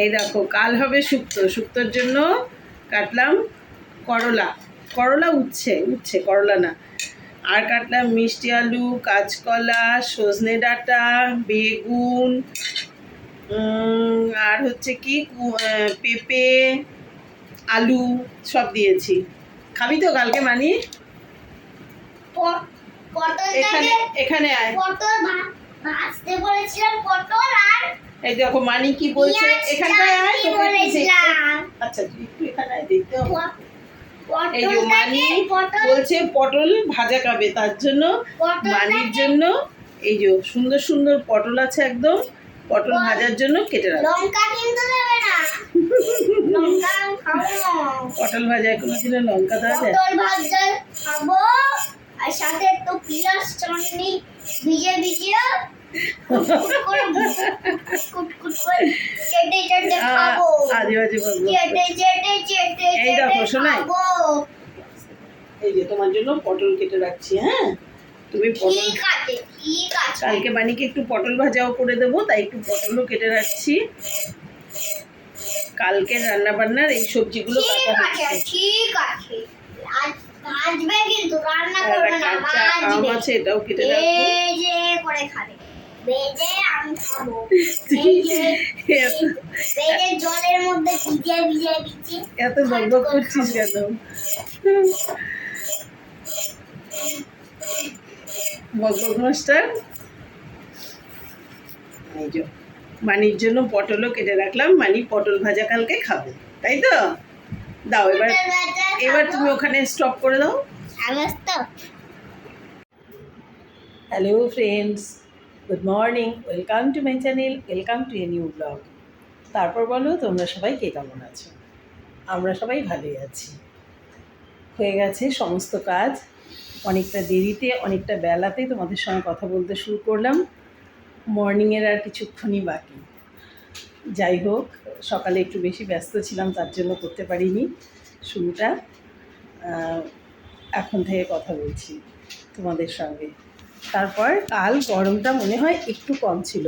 এই দেখো কাল হবে শুক্তো। শুক্তোর জন্য কাটলাম করলা। করলা উচ্ছে উচ্ছে করলা না। আর কাটলাম মিষ্টি আলু কাঁচকলা সজনে ডাঁটা বেগুন আর হচ্ছে কি পেঁপে আলু সব দিয়েছি। খাবি তো কালকে মানি? এখানে এখানে আয়। পটল ভাজতে বলেছিলাম পটল আর এই দেখো মানি কি বলছে? এখানটায় আয় তোকে বলেছিলাম। আচ্ছা একটু এখানে দেখতে হবে। এই যে মানি বলছে পটল ভাজা খাবে। তার জন্য মানির জন্য এই যে সুন্দর সুন্দর পটল আছে একদম পটল ভাজার জন্য কেটে রাখ। লঙ্কা কিন্তু দেবে না। লঙ্কা খাব। পটল ভাজা কোনো দিনও লঙ্কা দেওয়া যায় পটল ভাজা খাব। আর সাথে একটু পেঁয়াজ চাটনি ভিজে ভিজে এই। এই যে হ্যাঁ? কালকে একটু পটল ভাজাও করে দেবো, তাই একটু পটলও কেটে রাখছি। কালকে রান্না বান্নার এই সবজিগুলো আছে হচ্ছে আছে কিন্তু রান্না করবে না এটাও কেটে রাখব। ভেজে করে খাবে। ভেজে আমি খাব ভেজে জলের মধ্যে ভিজে ভিজে ভিজে এত করছিস কেন মাস্টার। এই যে মানির জন্য পটলও কেটে রাখলাম। মানি পটল ভাজা কালকে খাবে তাই তো? দাও এবার এবার তুমি ওখানে স্টপ করে দাও। Hello friends good morning welcome to my channel welcome to a new blog তারপর বলো, তোমরা সবাই কে কেমন আছো? আমরা সবাই ভালোই আছি। হয়ে গেছে সমস্ত কাজ। অনেকটা দেরিতে, অনেকটা বেলাতে তোমাদের সঙ্গে কথা বলতে শুরু করলাম। মর্নিংয়ের আর কিছুক্ষণই বাকি। যাই হোক, সকালে একটু বেশি ব্যস্ত ছিলাম, তার জন্য করতে পারিনি শুরুটা। এখন থেকে কথা বলছি তোমাদের সঙ্গে। তারপর কাল গরমটা মনে হয় একটু কম ছিল।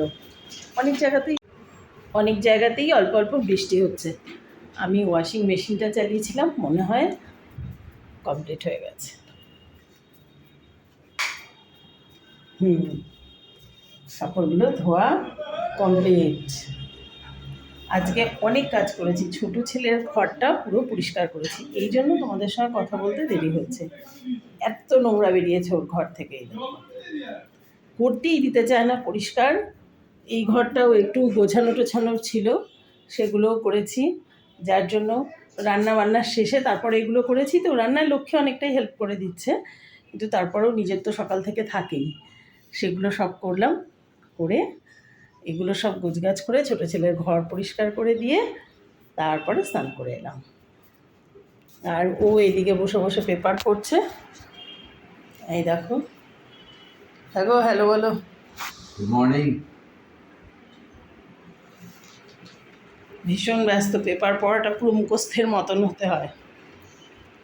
অনেক জায়গাতেই অনেক জায়গাতেই অল্প অল্প বৃষ্টি হচ্ছে। আমি ওয়াশিং মেশিনটা চালিয়েছিলাম, মনে হয় কমপ্লিট হয়ে গেছে। হুম, কাপড়গুলো ধোয়া কমপ্লিট আজকে অনেক কাজ করেছি, ছোট ছেলের ঘরটা পুরো পরিষ্কার করেছি। এই জন্য তোমাদের সঙ্গে কথা বলতে দেরি হচ্ছে। এত নোংরা বেরিয়েছে ওর ঘর থেকে। করতেই দিতে চায় না, পরিষ্কার। এই ঘরটাও একটু গোছানো টোছানো ছিল, সেগুলোও করেছি। যার জন্য রান্না বান্নার শেষে তারপরে এগুলো করেছি, তো রান্নার লক্ষ্যে অনেকটাই হেল্প করে দিচ্ছে, কিন্তু তারপরেও নিজের তো সকাল থেকে থাকেই। সেগুলো সব করলাম, করে এগুলো সব গোছগাছ করে ছোটো ছেলের ঘর পরিষ্কার করে দিয়ে তারপরে স্নান করে এলাম। আর ও এদিকে বসে বসে পেপার পড়ছে। এই দেখো। হ্যালো হ্যালো বলো। গুড মর্নিং ভীষণ ব্যস্ত পেপার পড়াটা পুরো মুখস্থের মতন হতে হয়।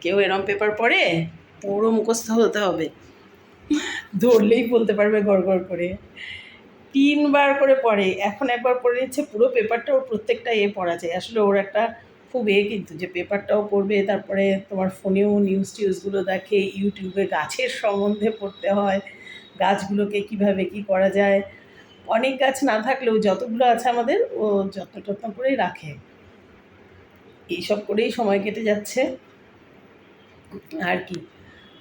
কেউ এরম পেপার পড়ে পুরো মুখস্থ হতে হবে। ধরলেই বলতে পারবে গড় করে। তিনবার করে পড়ে এখন একবার পড়ে নিচ্ছে পুরো পেপারটা ওর প্রত্যেকটা এ পড়া যায়। আসলে ওর একটা খুব এ কিন্তু যে পেপারটাও পড়বে তারপরে তোমার ফোনেও নিউজ টিউজগুলো দেখে ইউটিউবে গাছের সম্বন্ধে পড়তে হয়। গাছগুলোকে কীভাবে কি করা যায়? অনেক গাছ না থাকলেও যতগুলো আছে আমাদের, ও যত্ন টত্ন করেই রাখে। এইসব করেই সময় কেটে যাচ্ছে। আর কি?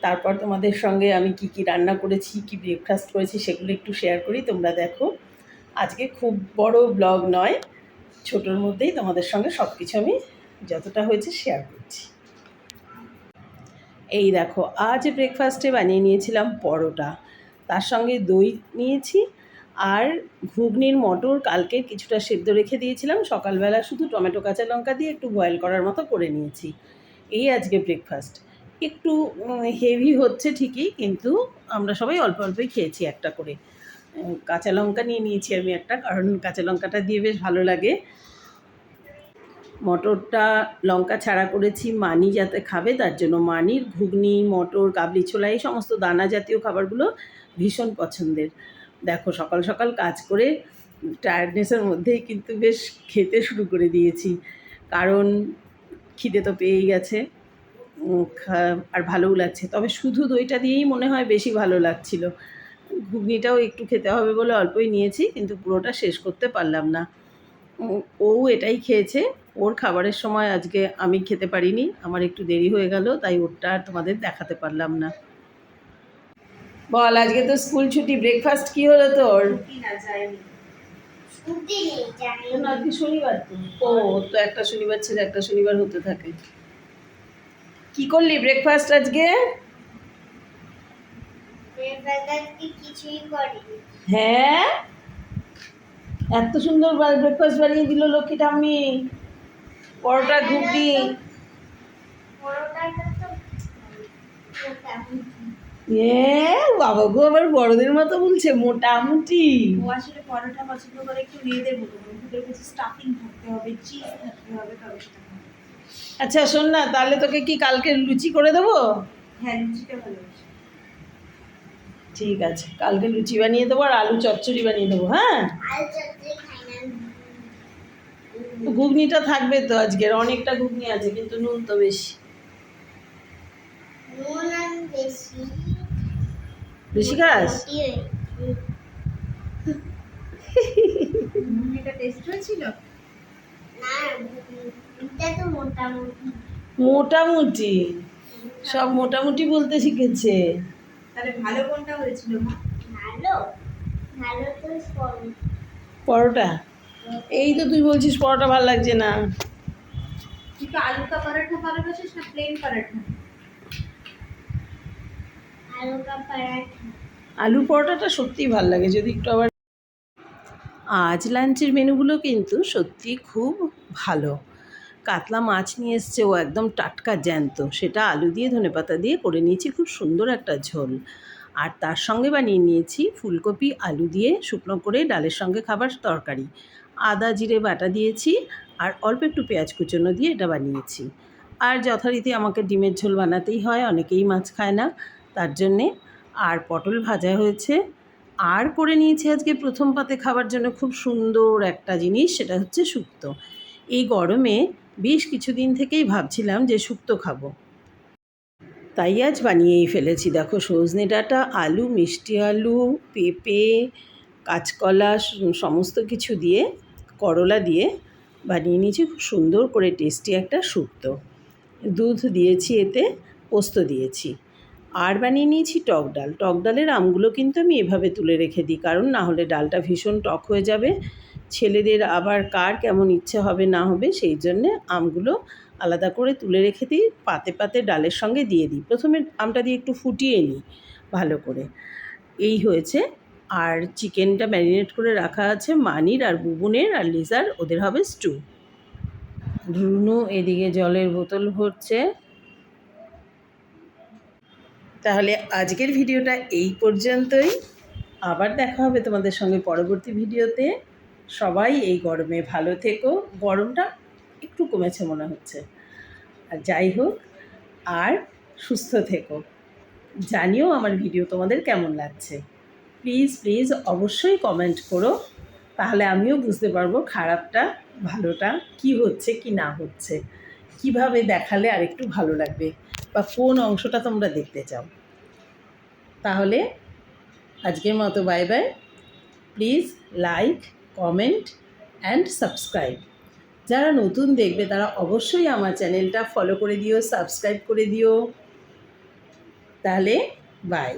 তারপর তোমাদের সঙ্গে আমি কি কি রান্না করেছি, কি ব্রেকফাস্ট করেছি সেগুলো একটু শেয়ার করি, তোমরা দেখো। আজকে খুব বড় ব্লগ নয়, ছোটোর মধ্যেই তোমাদের সঙ্গে সব কিছু আমি যতটা হয়েছে শেয়ার করছি। এই দেখো, আজ ব্রেকফাস্টে বানিয়ে নিয়েছিলাম পরোটা। তার সঙ্গে দই নিয়েছি। আর ঘুগনির মটর কালকে কিছুটা সেদ্ধ রেখে দিয়েছিলাম। সকালবেলা শুধু টমেটো, কাঁচা লঙ্কা দিয়ে একটু বয়েল করার মতো করে নিয়েছি। এই আজকে ব্রেকফাস্ট একটু হেভি হচ্ছে ঠিকই, কিন্তু আমরা সবাই অল্প অল্পই খেয়েছি একটা করে। কাঁচা লঙ্কা নিয়ে নিয়েছি আমি একটা, কারণ কাঁচা লঙ্কাটা দিয়ে বেশ ভালো লাগে। মটরটা লঙ্কা ছাড়া করেছি, মানি যাতে খাবে, তার জন্য মানির ঘুগনি, মটর কাবলি ছোলা, এই সমস্ত দানা জাতীয় খাবারগুলো ভীষণ পছন্দের। দেখো, সকাল সকাল কাজ করে টায়ার্ডনেসের মধ্যেই কিন্তু বেশ খেতে শুরু করে দিয়েছি। কারণ খিদে তো পেয়েই গেছে আর ভালোও লাগছে। তবে শুধু দইটা দিয়েই মনে হয় বেশি ভালো লাগছিল। ঘুগনিটাও একটু খেতে হবে বলে অল্পই নিয়েছি, কিন্তু পুরোটা শেষ করতে পারলাম না। ও এটাই খেয়েছে। ওর খাবারের সময় আজকে আমি খেতে পারিনি। আমার একটু দেরি হয়ে গেল তাই ওরটা আর তোমাদের দেখাতে পারলাম না। বল আজকে তো স্কুল ছুটি ব্রেকফাস্ট কি হলো তোর? ছুটি নেই জানি না, আজকে শনিবার তো। ও তো একটা শনিবার ছেড়ে একটা শনিবার হতে থাকে। কি করলি ব্রেকফাস্ট আজকে? ব্রেকফাস্ট কিছুই করিনি। হ্যাঁ? এত সুন্দর ব্রেকফাস্ট বানিয়ে দিল লক্ষ্মী ঠাম্মি। পরোটা ঘুগনি। এ বাবা গো আবার বড়দের মতো বলছে মোটামুটি ও আসলে পরোটা পছন্দ করে একটু মেয়েদের মতো। কিছু স্টাফিং থাকতে হবে চিজ থাকতে হবে তবে সেটা আচ্ছা শোন না তাহলে তোকে কি কালকে লুচি করে দেবো? হ্যাঁ লুচিটা ভালোবাসি ঠিক আছে কালকে লুচি বানিয়ে দেবো আর আলু চচ্চড়ি বানিয়ে দেবো হ্যাঁ আর চটনি খাই না তো ঘুগনিটা থাকবে তো আজকের অনেকটা ঘুগনি আছে কিন্তু নুন তো বেশি। নুন বেশি। বেশি খাস? মোটামুটি টেস্ট হয়েছিল? না তো মোটামুটি। মোটামুটি। সব মোটামুটি বলতে শিখেছে। তাহলে ভালো কোনটা হয়েছিল ভালো ভালো তো পরোটা? এই তো তুই বলছিস পরোটা ভালো লাগছে না। তুই আলু কা পরোটা ভালোবাসিস না প্লেন পরোটা? আলু কা পরাঠা আলু পরোটাটা সত্যিই ভালো লাগে যদি একটু আবার আজ লাঞ্চের মেনুগুলো কিন্তু সত্যি খুব ভালো। কাতলা মাছ নিয়ে এসছে ও একদম টাটকা জ্যান্ত। সেটা আলু দিয়ে ধনেপাতা দিয়ে করে নিয়েছি খুব সুন্দর একটা ঝোল। আর তার সঙ্গে বানিয়ে নিয়েছি ফুলকপি আলু দিয়ে শুকনো করে ডালের সঙ্গে খাবার তরকারি। আদা, জিরে বাটা দিয়েছি আর অল্প একটু পেঁয়াজ কুচনো দিয়ে এটা বানিয়েছি। আর যথারীতি আমাকে ডিমের ঝোল বানাতেই হয়, অনেকেই মাছ খায় না, তার জন্যে। আর পটল ভাজা হয়েছে। আর করে নিয়েছি আজকে প্রথম পাতে খাবার জন্য খুব সুন্দর একটা জিনিস, সেটা হচ্ছে শুক্তো। এই গরমে বেশ কিছুদিন থেকেই ভাবছিলাম যে শুক্তো খাব। তাই আজ বানিয়েই ফেলেছি। দেখো, সজনে ডাঁটা, আলু, মিষ্টি আলু, পেঁপে, কাঁচকলা সমস্ত কিছু দিয়ে করলা দিয়ে বানিয়ে নিয়েছি। খুব সুন্দর করে টেস্টি একটা শুক্তো। দুধ দিয়েছি এতে, পোস্ত দিয়েছি। আর বানিয়ে নিয়েছি টক ডাল। টক ডালের আমগুলো কিন্তু আমি এভাবে তুলে রেখে দিই, কারণ না হলে ডালটা ভীষণ টক হয়ে যাবে। ছেলেদের আবার কার কেমন ইচ্ছে হবে না হবে, সেই জন্যে আমগুলো আলাদা করে তুলে রেখে দিই, পাতে পাতে ডালের সঙ্গে দিয়ে দিই। প্রথমে আমটা দিয়ে একটু ফুটিয়ে নিই ভালো করে। এই হয়েছে আর চিকেনটা ম্যারিনেট করে রাখা আছে মানির আর বুবুনের, আর লিজার, ওদের হবে স্টু। রুনু এদিকে জলের বোতল ভরছে। তাহলে আজকের ভিডিওটা এই পর্যন্তই। আবার দেখা হবে তোমাদের সঙ্গে পরবর্তী ভিডিওতে। সবাই এই গরমে ভালো থেকো। গরমটা একটু কমেছে মনে হচ্ছে। আর যাই হোক, আর সুস্থ থেকো। জানিও আমার ভিডিও তোমাদের কেমন লাগছে। প্লিজ প্লিজ অবশ্যই কমেন্ট করো। তাহলে আমিও বুঝতে পারব খারাপটা, ভালোটা, কি হচ্ছে, কি না হচ্ছে। কীভাবে দেখালে আর একটু ভালো লাগবে বা কোন অংশটা তোমরা দেখতে চাও। তাহলে আজকের মতো bye bye please like comment and subscribe যারা নতুন দেখবে তারা অবশ্যই আমার চ্যানেলটা ফলো করে দিও সাবস্ক্রাইব করে দিও। তাহলে বাই